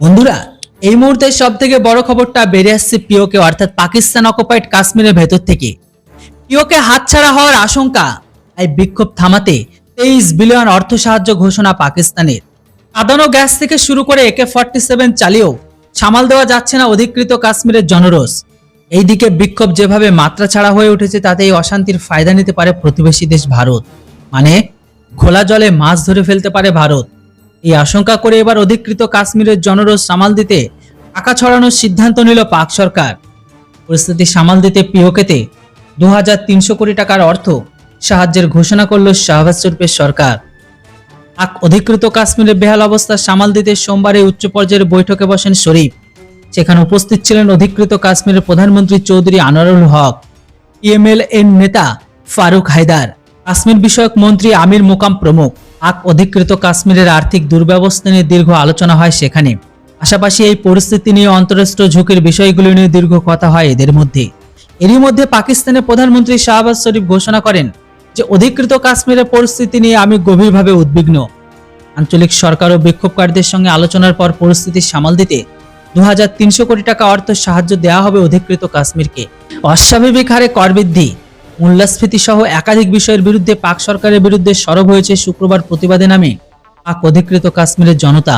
বন্ধুরা, এই মুহূর্তে সব থেকে বড় খবরটা বেড়ে আসছে পিওকে, অর্থাৎ পাকিস্তান অকুপাইড কাশ্মীরের ভেতর থেকে। পিওকে হাতছাড়া হওয়ার আশঙ্কা এই বিক্ষোভ থামাতে তেইশ বিলিয়ন অর্থ সাহায্য ঘোষণা পাকিস্তানের। আদানো গ্যাস থেকে শুরু করে একে ফর্টি সেভেন চালিয়েও সামাল দেওয়া যাচ্ছে না অধিকৃত কাশ্মীরের জনরোষ। এইদিকে বিক্ষোভ যেভাবে মাত্রা ছাড়া হয়ে উঠেছে তাতে এই অশান্তির ফায়দা নিতে পারে প্রতিবেশী দেশ ভারত। মানে খোলা জলে মাছ ধরে ফেলতে পারে ভারত। এই আশঙ্কা করে এবার অধিকৃত কাশ্মীরের জনরোষ সামাল দিতে টাকা ছড়ানোর সিদ্ধান্ত নিল পাক সরকার। পরিস্থিতি সামাল দিতে পিওকেতে দু হাজার তিনশো কোটি টাকার অর্থ সাহায্যের ঘোষণা করল শাহবাজ শরীফের সরকার। পাক অধিকৃত কাশ্মীরের বেহাল অবস্থা সামাল দিতে সোমবারে উচ্চ পর্যায়ের বৈঠকে বসেন শরীফ। সেখানে উপস্থিত ছিলেন অধিকৃত কাশ্মীরের প্রধানমন্ত্রী চৌধুরী আনোয়ারুল হক পিএমএল এর নেতা ফারুক হায়দার, কাশ্মীর বিষয়ক মন্ত্রী আমির মোকাম প্রমুখ। পাক অধিকৃত কাশ্মীরের আর্থিক দুর্ব্যবস্থা নিয়ে দীর্ঘ আলোচনা হয় সেখানে। পাশাপাশি এই পরিস্থিতি নিয়ে অন্তরাষ্ট্রীয় ঝুঁকির বিষয়গুলো নিয়ে দীর্ঘ কথা হয় এদের মধ্যে। এরই মধ্যে পাকিস্তানের প্রধানমন্ত্রী শাহবাজ শরীফ ঘোষণা করেন যে, অধিকৃত কাশ্মীরের পরিস্থিতি নিয়ে আমি গভীরভাবে উদ্বিগ্ন। আঞ্চলিক সরকার ও বিক্ষোভকারীদের সঙ্গে আলোচনার পর পরিস্থিতি সামাল দিতে দু হাজার তিনশো কোটি টাকা অর্থ সাহায্য দেওয়া হবে অধিকৃত কাশ্মীরকে। অস্বাভাবিক হারে কর বৃদ্ধি। মূল্যস্ফীতি সহ একাধিক বিষয়ের বিরুদ্ধে পাক সরকারের বিরুদ্ধে সরব হয়েছে শুক্রবার প্রতিবাদে নামে পাক অধিকৃত কাশ্মীরের জনতা।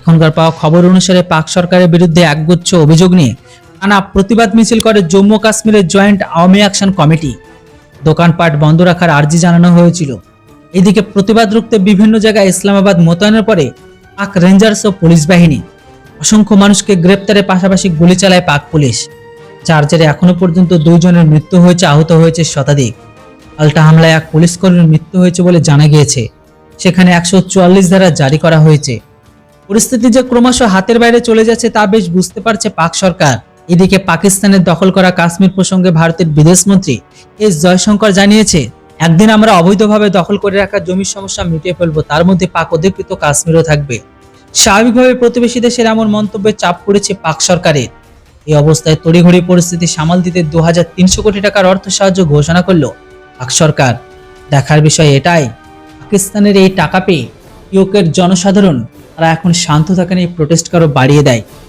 এখনকার পাওয়া খবর অনুসারে পাক সরকারের বিরুদ্ধে একগুচ্ছ অভিযোগ নিয়ে টানা প্রতিবাদ মিছিল করে জম্মু কাশ্মীরের জয়েন্ট আওয়ামী অ্যাকশন কমিটি। দোকানপাট বন্ধ রাখার আর্জি জানানো হয়েছিল। এদিকে প্রতিবাদ রুখতে বিভিন্ন জায়গায় ইসলামাবাদ মোতায়েনের পরে পাক রেঞ্জার্স ও পুলিশ বাহিনী অসংখ্য মানুষকে গ্রেপ্তারের পাশাপাশি গুলি চালায় পাক পুলিশ। যার জেরে এখনও পর্যন্ত দুইজনের মৃত্যু হয়েছে, আহত হয়েছে শতাধিক। পাল্টা হামলায় এক পুলিশ কর্মীর মৃত্যু হয়েছে বলে জানা গিয়েছে। সেখানে একশো চুয়াল্লিশ ধারা জারি করা হয়েছে। পরিস্থিতি যে ক্রমশ হাতের বাইরে চলে যাচ্ছে তা বেশ বুঝতে পারছে পাক সরকার। এদিকে পাকিস্তানের দখল করা কাশ্মীর প্রসঙ্গে ভারতের বিদেশমন্ত্রী এস জয়শঙ্কর জানিয়েছে, একদিন আমরা অবৈধভাবে দখল করে রাখা জমির সমস্যা মিটিয়ে ফেলব, তার মধ্যে পাক অধিকৃত কাশ্মীরও থাকবে। স্বাভাবিকভাবে প্রতিবেশী দেশের এমন মন্তব্যে চাপ পড়েছে পাক সরকারের। এই অবস্থায় তড়িঘড়ি পরিস্থিতি সামাল দিতে দু হাজার তিনশো কোটি টাকার অর্থ সাহায্য ঘোষণা করল পাক সরকার। দেখার বিষয় এটাই, পাকিস্তানের এই টাকা পেয়ে ইউকের জনসাধারণ তারা এখন শান্ত থাকেন, এই প্রোটেস্ট কারও বাড়িয়ে দেয়।